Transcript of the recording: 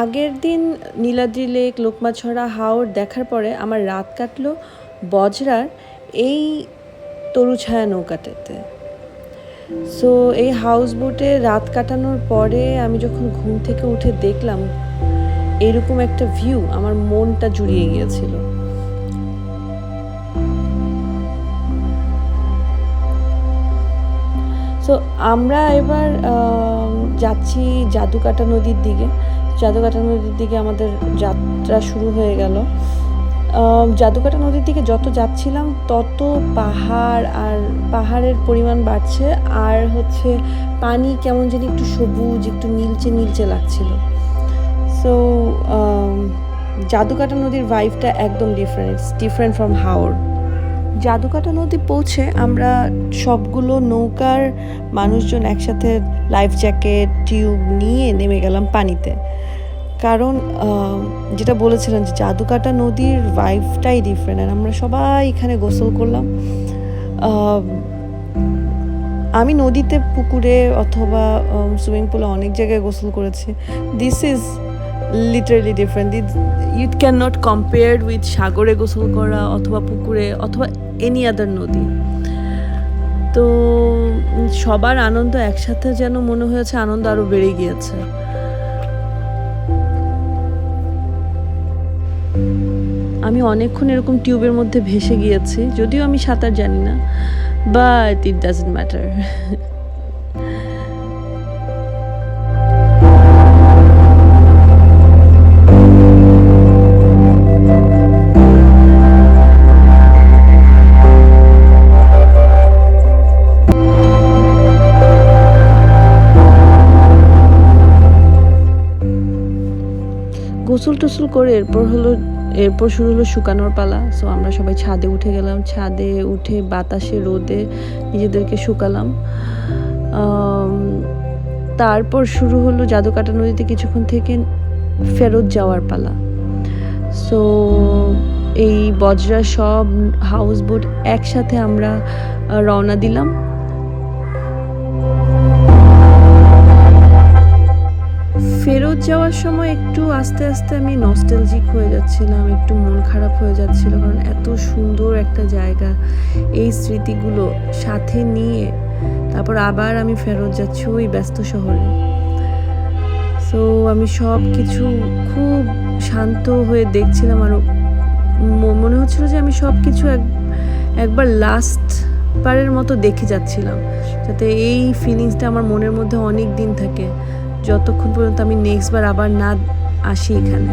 আগের দিন নীলাদ্রি লেক, লোকমাছড়া, হাওর দেখার পরে আমার রাত কাটলো বজরার এই তরুছায়া নৌকাটাতে। সো এই হাউস বোটে রাত কাটানোর পরে আমি যখন ঘুম থেকে উঠে দেখলাম, এরকম একটা ভিউ আমার মনটা জুড়িয়ে গিয়েছিল। সো আমরা এবার যাচ্ছি জাদুকাটা নদীর দিকে। জাদুকাটা নদীর দিকে আমাদের যাত্রা শুরু হয়ে গেল। আম, জাদুকাটা নদীর দিকে যত যাচ্ছিলাম তত পাহাড় আর পাহাড়ের পরিমাণ বাড়ছে। আর হচ্ছে পানি কেমন যেন একটু সবুজ একটু নীলচে নীলচে লাগছিল। সো জাদুকাটা নদীর ভাইবটা একদম ডিফারেন্ট ডিফারেন্ট ফ্রম হাওড় জাদুকাটা নদী পৌঁছে আমরা সবগুলো নৌকার মানুষজন একসাথে লাইফ জ্যাকেট টিউব নিয়ে নেমে গেলাম পানিতে। কারণ যেটা বলেছিলাম যে জাদুকাটা নদীর ভাইবটাই ডিফারেন্ট আর আমরা সবাই এখানে গোসল করলাম। আমি নদীতে, পুকুরে অথবা সুইমিং পুলে অনেক জায়গায় গোসল করেছি। This is literally different you can not compare with সাগরে গোসল করা অথবা পুকুরে অথবা এনি আদার নদী। তো, সবার আনন্দ একসাথে যেন মনে হয়েছে আনন্দ আরও বেড়ে গিয়েছে। অনেকক্ষণ এরকম টিউবের মধ্যে ভেসে গিয়েছি, যদিও আমি সাঁতার জানি না বাট ইট ডাজন্ট ম্যাটার গোসল টোসল করে এরপর হলো এরপর শুরু হলো শুকানোর পালা। সো আমরা সবাই ছাদে উঠে গেলাম। ছাদে উঠে বাতাসে, রোদে নিজেদেরকে শুকালাম। তারপর শুরু হলো জাদুকাটা নদীতে কিছুক্ষণ থেকে ফেরত যাওয়ার পালা। সো এই বজরা সব হাউস বোট একসাথে আমরা রওনা দিলাম। ফেরত যাওয়ার সময় একটু আস্তে আস্তে আমি নস্টেলজিক হয়ে যাচ্ছিলাম, একটু মন খারাপ হয়ে যাচ্ছিল কারণ এত সুন্দর একটা জায়গা। এই স্মৃতিগুলো সাথে নিয়ে তারপর আবার আমি ফেরত যাচ্ছি ওই ব্যস্ত শহরে। সো আমি সব কিছু খুব শান্ত হয়ে দেখছিলাম আর মনে হচ্ছিল যে আমি সব কিছু এক, একবার লাস্ট বারের মতো দেখে যাচ্ছিলাম। যাতে এই ফিলিংসটা আমার মনের মধ্যে অনেক দিন থাকে। যতক্ষণ পর্যন্ত আমি নেক্সট বার আবার না আসি এখানে।